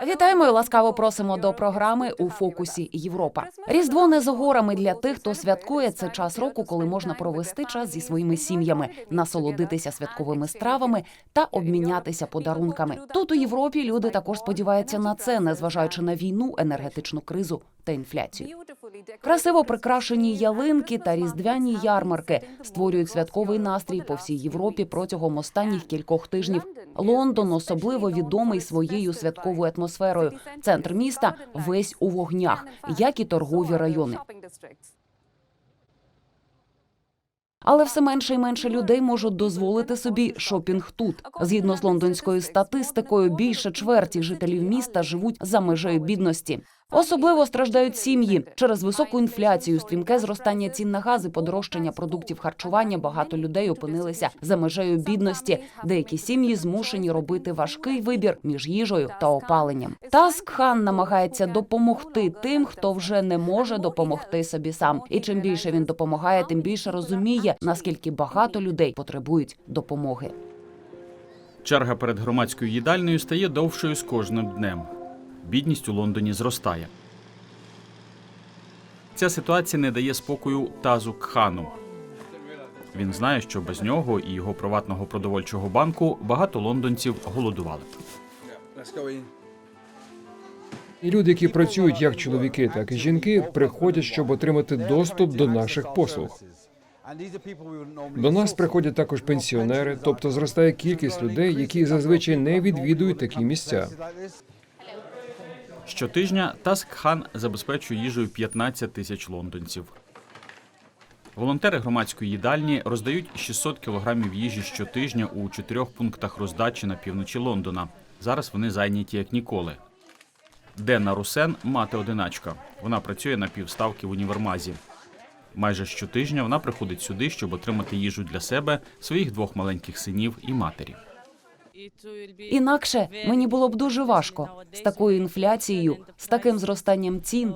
Вітаємо і ласкаво просимо до програми у фокусі Європа. Різдво не з горами для тих, хто святкує. Це час року, коли можна провести час зі своїми сім'ями, насолодитися святковими стравами та обмінятися подарунками. Тут у Європі люди також сподіваються на це, незважаючи на війну, енергетичну кризу та інфляцію. Красиво прикрашені ялинки та різдвяні ярмарки створюють святковий настрій по всій Європі протягом останніх кількох тижнів. Лондон особливо відомий своєю святковою атмосферою. Центр міста весь у вогнях, як і торгові райони. Але все менше і менше людей можуть дозволити собі шопінг тут. Згідно з лондонською статистикою, більше чверті жителів міста живуть за межею бідності. Особливо страждають сім'ї через високу інфляцію, стрімке зростання цін на газ і подорожчання продуктів харчування. Багато людей опинилися за межею бідності. Деякі сім'ї змушені робити важкий вибір між їжею та опаленням. Таск хан намагається допомогти тим, хто вже не може допомогти собі сам. І чим більше він допомагає, тим більше розуміє, наскільки багато людей потребують допомоги. Черга перед громадською їдальнею стає довшою з кожним днем. Бідність у Лондоні зростає. Ця ситуація не дає спокою Тазу Кхану. Він знає, що без нього і його приватного продовольчого банку багато лондонців голодували. І люди, які працюють як чоловіки, так і жінки, приходять, щоб отримати доступ до наших послуг. До нас приходять також пенсіонери, тобто зростає кількість людей, які зазвичай не відвідують такі місця. Щотижня Таск Хан забезпечує їжею 15 тисяч лондонців. Волонтери громадської їдальні роздають 600 кілограмів їжі щотижня у чотирьох пунктах роздачі на півночі Лондона. Зараз вони зайняті як ніколи. Денна Русен мати одиначка. Вона працює на півставки в універмазі. Майже щотижня вона приходить сюди, щоб отримати їжу для себе, своїх двох маленьких синів і матері. Інакше мені було б дуже важко з такою інфляцією, з таким зростанням цін.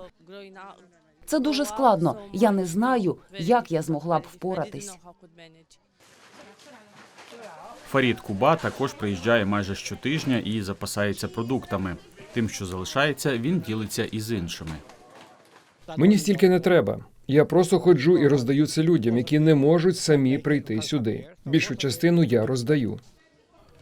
Це дуже складно. Я не знаю, як я змогла б впоратись. Фарід Куба також приїжджає майже щотижня і запасається продуктами. Тим, що залишається, він ділиться із іншими. Мені стільки не треба. Я просто ходжу і роздаю це людям, які не можуть самі прийти сюди. Більшу частину я роздаю.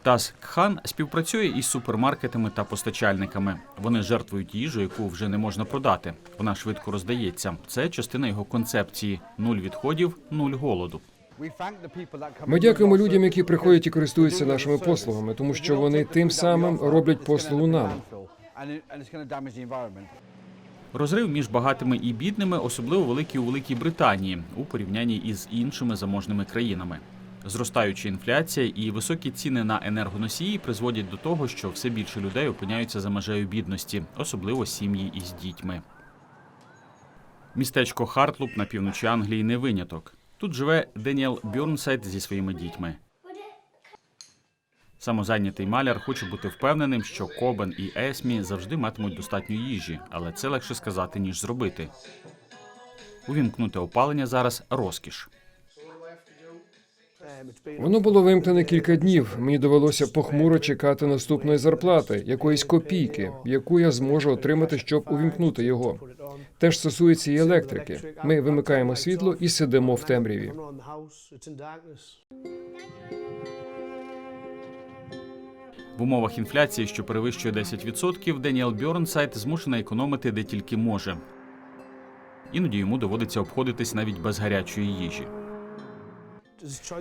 Тас Кхан співпрацює із супермаркетами та постачальниками. Вони жертвують їжу, яку вже не можна продати. Вона швидко роздається. Це частина його концепції: нуль відходів, нуль голоду. Ми дякуємо людям, які приходять і користуються нашими послугами, тому що вони тим самим роблять послугу нам. Розрив між багатими і бідними особливо великий у Великій Британії у порівнянні із іншими заможними країнами. Зростаюча інфляція і високі ціни на енергоносії призводять до того, що все більше людей опиняються за межею бідності, особливо сім'ї із дітьми. Містечко Хартлуп на півночі Англії не виняток. Тут живе Деніел Бьорнсайд зі своїми дітьми. Самозайнятий маляр хоче бути впевненим, що Кобен і Есмі завжди матимуть достатньо їжі, але це легше сказати, ніж зробити. Увімкнути опалення зараз розкіш. Воно було вимкнене кілька днів. Мені довелося похмуро чекати наступної зарплати, якоїсь копійки, яку я зможу отримати, щоб увімкнути його. Теж стосується і електрики. Ми вимикаємо світло і сидимо в темряві. В умовах інфляції, що перевищує 10%, Деніел Бьорнсайд змушений економити де тільки може. Іноді йому доводиться обходитись навіть без гарячої їжі.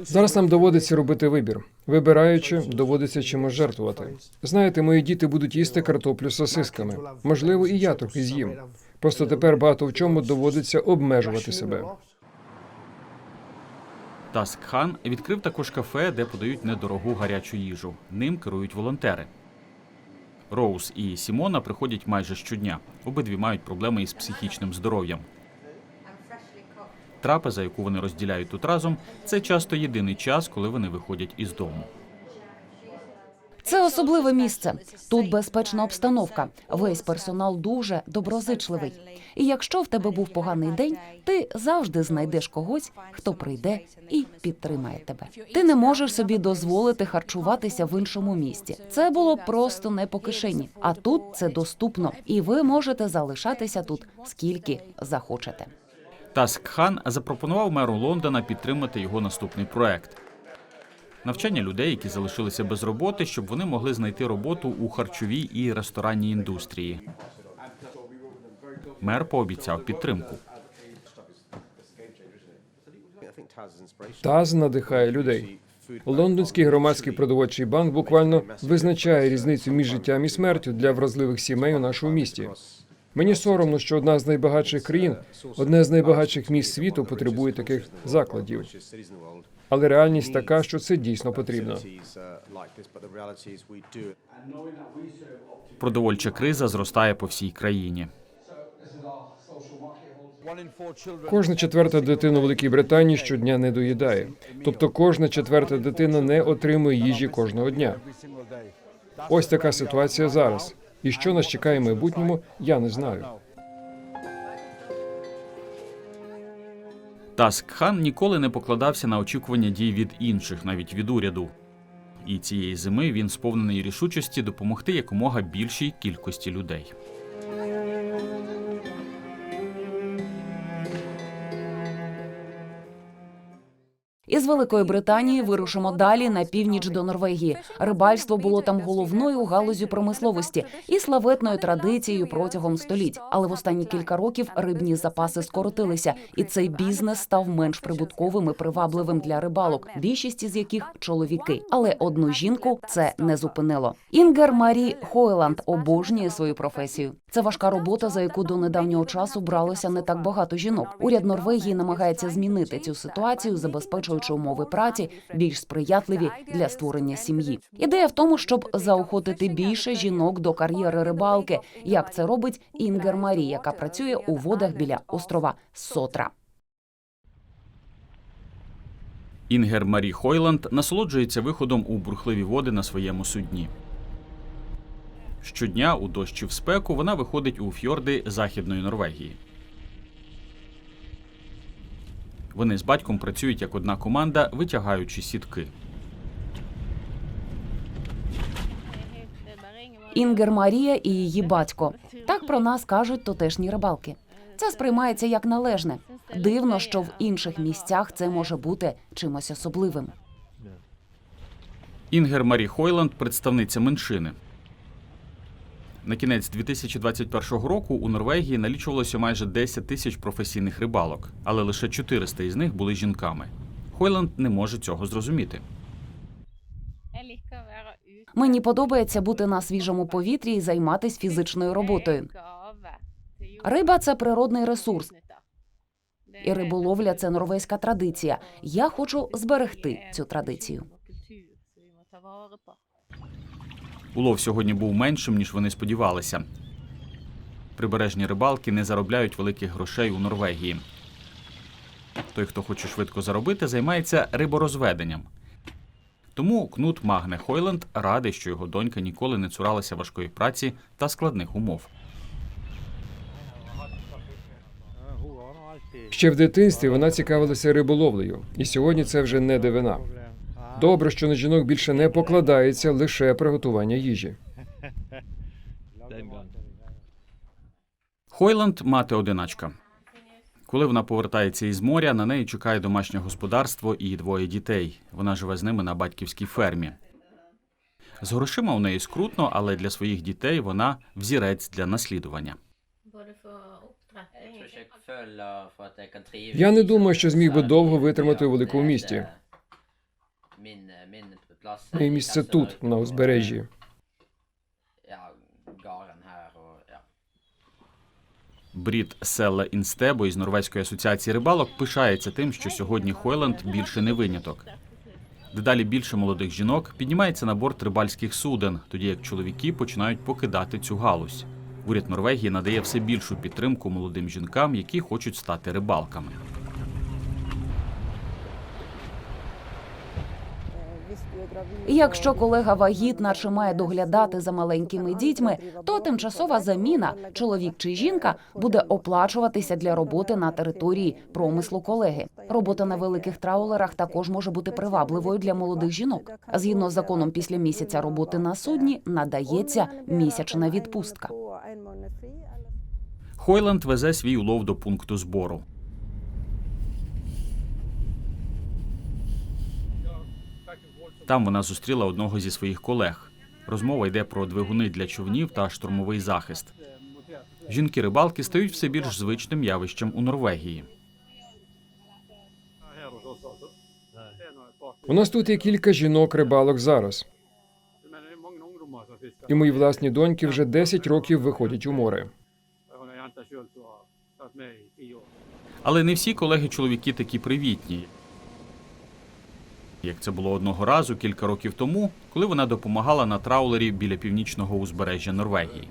Зараз нам доводиться робити вибір. Вибираючи, доводиться чимось жертвувати. Знаєте, мої діти будуть їсти картоплю з сосисками. Можливо, і я трохи з'їм. Просто тепер багато в чому доводиться обмежувати себе. Таск Хан відкрив також кафе, де подають недорогу гарячу їжу. Ним керують волонтери. Роуз і Сімона приходять майже щодня. Обидві мають проблеми із психічним здоров'ям. Трапеза, яку вони розділяють тут разом, це часто єдиний час, коли вони виходять із дому. Це особливе місце. Тут безпечна обстановка. Весь персонал дуже доброзичливий. І якщо в тебе був поганий день, ти завжди знайдеш когось, хто прийде і підтримає тебе. Ти не можеш собі дозволити харчуватися в іншому місті. Це було просто не по кишені. А тут це доступно, і ви можете залишатися тут скільки захочете. Таск Хан запропонував меру Лондона підтримати його наступний проект. Навчання людей, які залишилися без роботи, щоб вони могли знайти роботу у харчовій і ресторанній індустрії. Мер пообіцяв підтримку. ТАЗ надихає людей. Лондонський громадський продовольчий банк буквально визначає різницю між життям і смертю для вразливих сімей у нашому місті. Мені соромно, що одна з найбагатших країн, одне з найбагатших міст світу потребує таких закладів. Але реальність така, що це дійсно потрібно. Продовольча криза зростає по всій країні. Кожна четверта дитина у Великій Британії щодня не доїдає. Тобто кожна четверта дитина не отримує їжі кожного дня. Ось така ситуація зараз. І що нас чекає в майбутньому, я не знаю. Таск Хан ніколи не покладався на очікування дій від інших, навіть від уряду. І цієї зими він сповнений рішучості допомогти якомога більшій кількості людей. Із Великої Британії вирушимо далі на північ до Норвегії. Рибальство було там головною галузю промисловості і славетною традицією протягом століть. Але в останні кілька років рибні запаси скоротилися, і цей бізнес став менш прибутковим і привабливим для рибалок, більшість із яких чоловіки. Але одну жінку це не зупинило. Інгер Марі Хойланд обожнює свою професію. Це важка робота, за яку до недавнього часу бралося не так багато жінок. Уряд Норвегії намагається змінити цю ситуацію, забезпечуючи умови праці більш сприятливі для створення сім'ї. Ідея в тому, щоб заохотити більше жінок до кар'єри рибалки, як це робить Інгер Марі, яка працює у водах біля острова Сотра. Інгер Марі Хойланд насолоджується виходом у бурхливі води на своєму судні. Щодня у дощ чи в спеку вона виходить у фьорди Західної Норвегії. Вони з батьком працюють як одна команда, витягаючи сітки. Інгер Марія і її батько. Так про нас кажуть тутешні рибалки. Це сприймається як належне. Дивно, що в інших місцях це може бути чимось особливим. Інгер Марі Хойланд представниця меншини. На кінець 2021 року у Норвегії налічувалося майже 10 тисяч професійних рибалок, але лише 400 із них були жінками. Хойланд не може цього зрозуміти. Мені подобається бути на свіжому повітрі і займатися фізичною роботою. Риба це природний ресурс, і риболовля це норвезька традиція. Я хочу зберегти цю традицію. Улов сьогодні був меншим, ніж вони сподівалися. Прибережні рибалки не заробляють великих грошей у Норвегії. Той, хто хоче швидко заробити, займається риборозведенням. Тому Кнут Магне Хойленд радий, що його донька ніколи не цуралася важкої праці та складних умов. Ще в дитинстві вона цікавилася риболовлею, і сьогодні це вже не дивина. Добре, що на жінок більше не покладається лише приготування їжі. Хойланд мати одиначка. Коли вона повертається із моря, на неї чекає домашнє господарство і двоє дітей. Вона живе з ними на батьківській фермі. З грошима у неї скрутно, але для своїх дітей вона взірець для наслідування. Я не думаю, що зміг би довго витримати у великому місті. Моє місце тут, на узбережжі. Брід Селле Інстебо із Норвезької асоціації рибалок пишається тим, що сьогодні Хойланд більше не виняток. Дедалі більше молодих жінок піднімається на борт рибальських суден, тоді як чоловіки починають покидати цю галузь. Уряд Норвегії надає все більшу підтримку молодим жінкам, які хочуть стати рибалками. І Якщо колега вагітна чи має доглядати за маленькими дітьми, то тимчасова заміна, чоловік чи жінка, буде оплачуватися для роботи на території промислу колеги. Робота на великих траулерах також може бути привабливою для молодих жінок. Згідно з законом, після місяця роботи на судні надається місячна відпустка. Хойланд везе свій улов до пункту збору. Там вона зустріла одного зі своїх колег. Розмова йде про двигуни для човнів та штурмовий захист. Жінки-рибалки стають все більш звичним явищем у Норвегії. У нас тут є кілька жінок-рибалок зараз. І мої власні доньки вже 10 років виходять у море. Але не всі колеги-чоловіки такі привітні. Як це було одного разу кілька років тому, коли вона допомагала на траулері біля північного узбережжя Норвегії.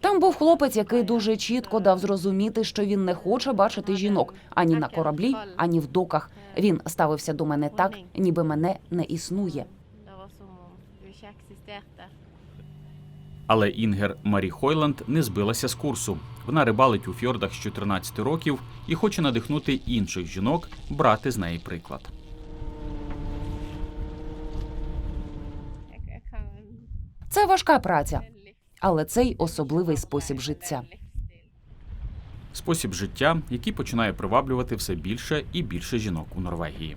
Там був хлопець, який дуже чітко дав зрозуміти, що він не хоче бачити жінок ані на кораблі, ані в доках. Він ставився до мене так, ніби мене не існує. Але Інгер Марі Хойланд не збилася з курсу. Вона рибалить у фьордах з 14 років і хоче надихнути інших жінок брати з неї приклад. Це важка праця, але цей особливий спосіб життя. Спосіб життя, який починає приваблювати все більше і більше жінок у Норвегії.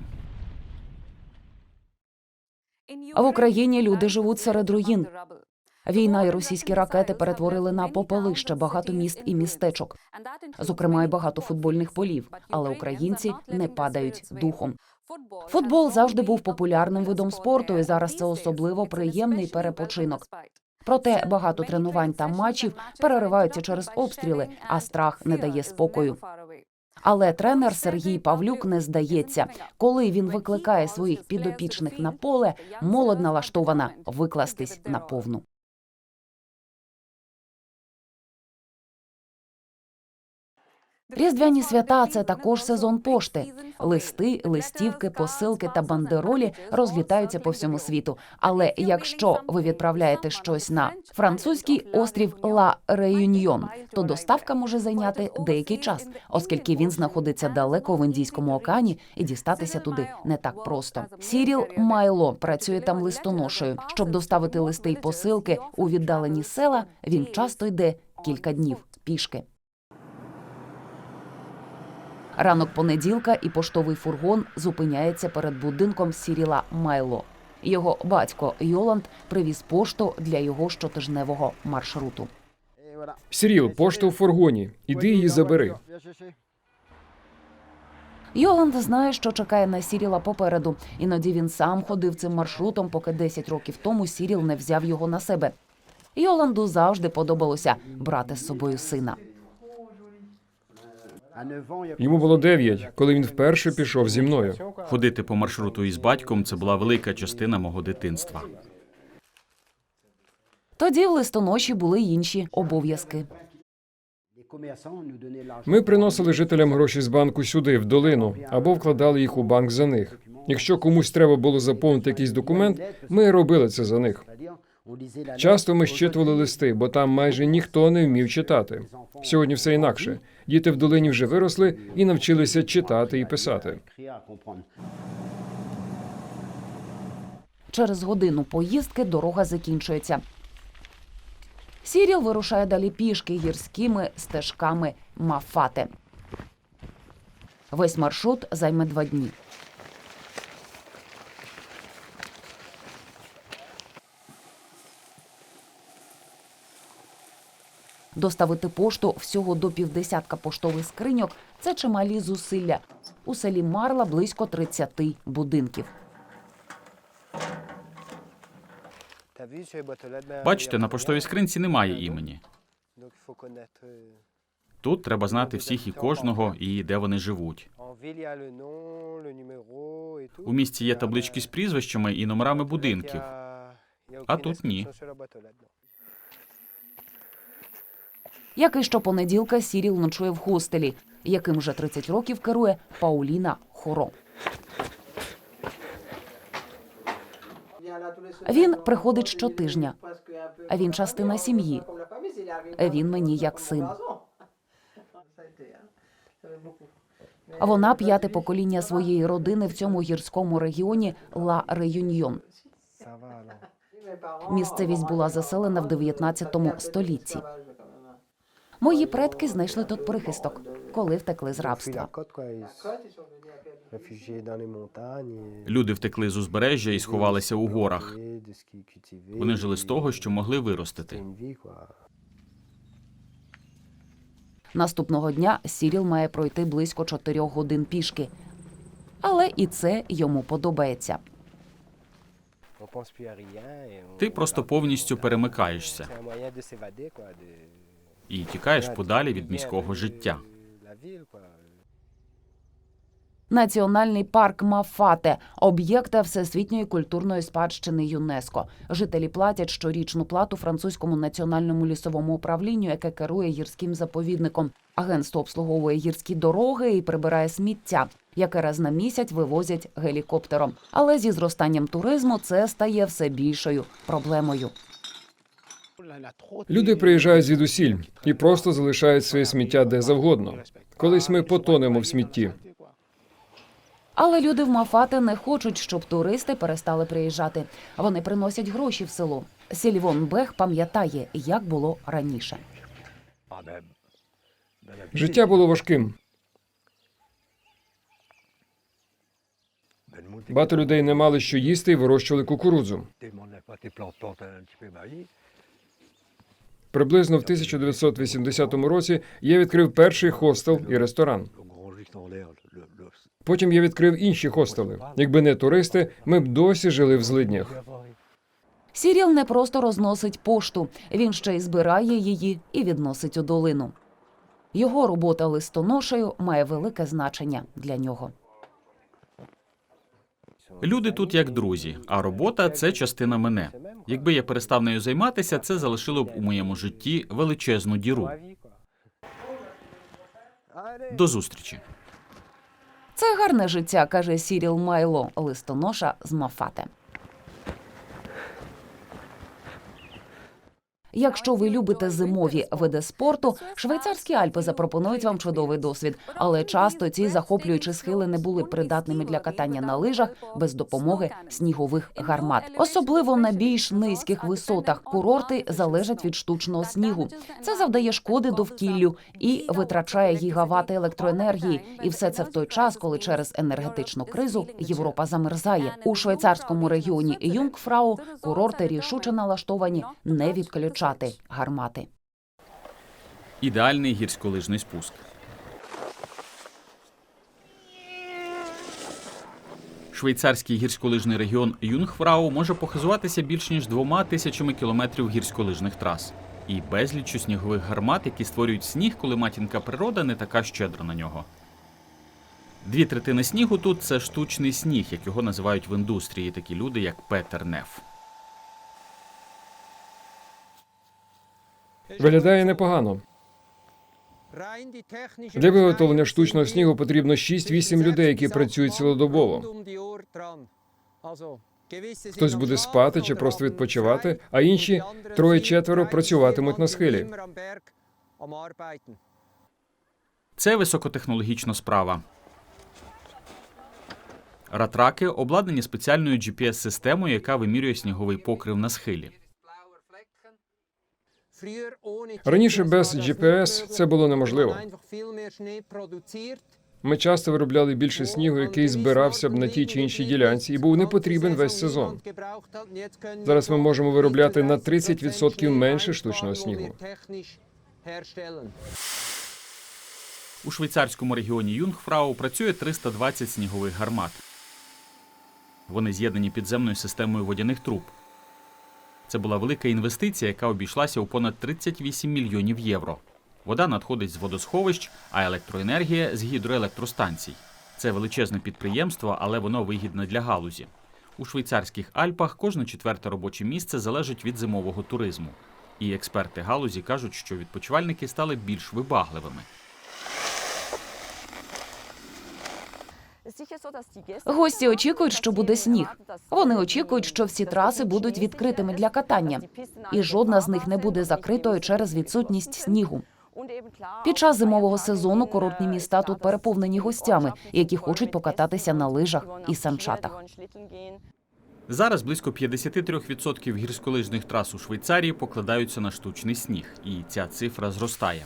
А в Україні люди живуть серед руїн. Війна і російські ракети перетворили на попелище багато міст і містечок, зокрема й багато футбольних полів. Але українці не падають духом. Футбол завжди був популярним видом спорту, і зараз це особливо приємний перепочинок. Проте багато тренувань та матчів перериваються через обстріли, а страх не дає спокою. Але тренер Сергій Павлюк не здається, коли він викликає своїх підопічних на поле, молодь налаштована викластись на повну. Різдвяні свята це також сезон пошти. Листи, листівки, посилки та бандеролі розлітаються по всьому світу. Але якщо ви відправляєте щось на французький острів Ла Реюньйон, то доставка може зайняти деякий час, оскільки він знаходиться далеко в Індійському океані, і дістатися туди не так просто. Сіріл Майло працює там листоношею. Щоб доставити листи й посилки у віддалені села, він часто йде кілька днів пішки. Ранок понеділка і поштовий фургон зупиняється перед будинком Сіріла Майло. Його батько Йоланд привіз пошту для його щотижневого маршруту. Сіріл, пошта у фургоні. Іди її забери. Йоланд знає, що чекає на Сіріла попереду. Іноді він сам ходив цим маршрутом, поки 10 років тому Сіріл не взяв його на себе. Йоланду завжди подобалося брати з собою сина. Йому було 9, коли він вперше пішов зі мною. Ходити по маршруту із батьком це була велика частина мого дитинства. Тоді в листоноші були інші обов'язки. Ми приносили жителям гроші з банку сюди, в долину, або вкладали їх у банк за них. Якщо комусь треба було заповнити якийсь документ, ми робили це за них. Часто ми щитували листи, бо там майже ніхто не вмів читати. Сьогодні все інакше. Діти в долині вже виросли і навчилися читати і писати. Через годину поїздки дорога закінчується. Сіріл вирушає далі пішки гірськими стежками Мафати. Весь маршрут займе два дні. Доставити пошту всього до півдесятка поштових скриньок це чималі зусилля. У селі Марла близько 30 будинків. Бачите, на поштовій скринці немає імені. Тут треба знати всіх і кожного, і де вони живуть. У місті є таблички з прізвищами і номерами будинків. А тут ні. Як і щопонеділка Сіріл ночує в хостелі, яким вже 30 років керує Пауліна Хоро. Він приходить щотижня. Він частина сім'ї. Він мені як син. Вона п'яте покоління своєї родини в цьому гірському регіоні Ла Реюньйон. Місцевість була заселена в 19 столітті. Мої предки знайшли тут прихисток, коли втекли з рабства. Люди втекли з узбережжя і сховалися у горах. Вони жили з того, що могли виростити. Наступного дня Сіріл має пройти близько чотирьох годин пішки. Але і це йому подобається. Ти просто повністю перемикаєшся і тікаєш подалі від міського життя. Національний парк Мафате об'єкта всесвітньої культурної спадщини ЮНЕСКО. Жителі платять щорічну плату французькому національному лісовому управлінню, яке керує гірським заповідником. Агентство обслуговує гірські дороги і прибирає сміття, яке раз на місяць вивозять гелікоптером. Але зі зростанням туризму це стає все більшою проблемою. Люди приїжджають звідусіль і просто залишають своє сміття де завгодно. Колись ми потонемо в смітті. Але люди в Мафате не хочуть, щоб туристи перестали приїжджати. Вони приносять гроші в село. Сільвон Бех пам'ятає, як було раніше. Життя було важким. Багато людей не мали що їсти і вирощували кукурудзу. Приблизно в 1980 році я відкрив перший хостел і ресторан. Потім я відкрив інші хостели. Якби не туристи, ми б досі жили в злиднях. Сіріл не просто розносить пошту, він ще й збирає її і відносить у долину. Його робота листоношею має велике значення для нього. Люди тут як друзі, а робота це частина мене. Якби я перестав нею займатися, це залишило б у моєму житті величезну діру. До зустрічі. Це гарне життя, каже Сіріл Майло, листоноша з Мафате. Якщо ви любите зимові види спорту, швейцарські Альпи запропонують вам чудовий досвід, але часто ці захоплюючі схили не були придатними для катання на лижах без допомоги снігових гармат. Особливо на більш низьких висотах курорти залежать від штучного снігу. Це завдає шкоди довкіллю і витрачає гігавати електроенергії. І все це в той час, коли через енергетичну кризу Європа замерзає. У швейцарському регіоні Юнгфрау курорти рішуче налаштовані не відключати гармати. Ідеальний гірськолижний спуск. Швейцарський гірськолижний регіон Юнгфрау може похизуватися більш ніж двома тисячами кілометрів гірськолижних трас і безліччю снігових гармат, які створюють сніг, коли матінка природа не така щедра на нього. Дві третини снігу тут це штучний сніг, як його називають в індустрії такі люди, як Петер Неф. Виглядає непогано. Для виготовлення штучного снігу потрібно 6-8 людей, які працюють цілодобово. Хтось буде спати чи просто відпочивати, а інші троє-четверо працюватимуть на схилі. Це високотехнологічна справа. Ратраки обладнані спеціальною GPS-системою, яка вимірює сніговий покрив на схилі. Раніше без GPS це було неможливо. Ми часто виробляли більше снігу, який збирався б на тій чи іншій ділянці, і був не потрібен весь сезон. Зараз ми можемо виробляти на 30% менше штучного снігу. У швейцарському регіоні Юнгфрау працює 320 снігових гармат. Вони з'єднані підземною системою водяних труб. Це була велика інвестиція, яка обійшлася у понад 38 мільйонів євро. Вода надходить з водосховищ, а електроенергія з гідроелектростанцій. Це величезне підприємство, але воно вигідне для галузі. У швейцарських Альпах кожне четверте робоче місце залежить від зимового туризму. І експерти галузі кажуть, що відпочивальники стали більш вибагливими. Гості очікують, що буде сніг. Вони очікують, що всі траси будуть відкритими для катання, і жодна з них не буде закритою через відсутність снігу. Під час зимового сезону курортні міста тут переповнені гостями, які хочуть покататися на лижах і санчатах. Зараз близько 53% гірськолижних трас у Швейцарії покладаються на штучний сніг, і ця цифра зростає.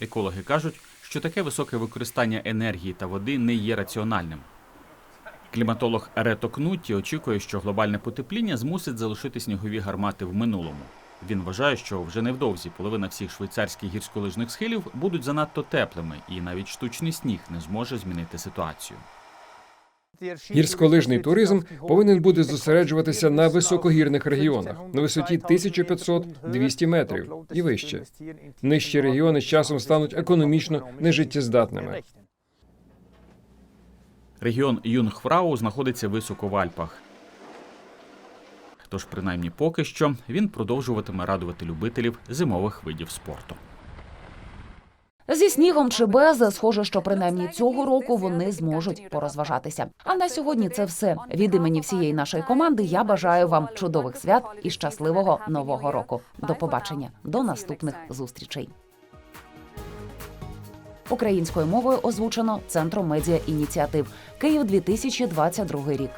Екологи кажуть, що таке високе використання енергії та води не є раціональним. Кліматолог Рето Кнутті очікує, що глобальне потепління змусить залишити снігові гармати в минулому. Він вважає, що вже невдовзі половина всіх швейцарських гірськолижних схилів будуть занадто теплими, і навіть штучний сніг не зможе змінити ситуацію. Гірськолижний туризм повинен буде зосереджуватися на високогірних регіонах на висоті 1500-200 метрів і вище. Нижчі регіони з часом стануть економічно нежиттєздатними. Регіон Юнгфрау знаходиться високо в Альпах. Тож, принаймні поки що, він продовжуватиме радувати любителів зимових видів спорту. Зі снігом чи без, схоже, що принаймні цього року вони зможуть порозважатися. А на сьогодні це все. Від імені всієї нашої команди я бажаю вам чудових свят і щасливого нового року. До побачення, до наступних зустрічей. Українською мовою озвучено Центром медіа ініціатив Київ 2022 рік.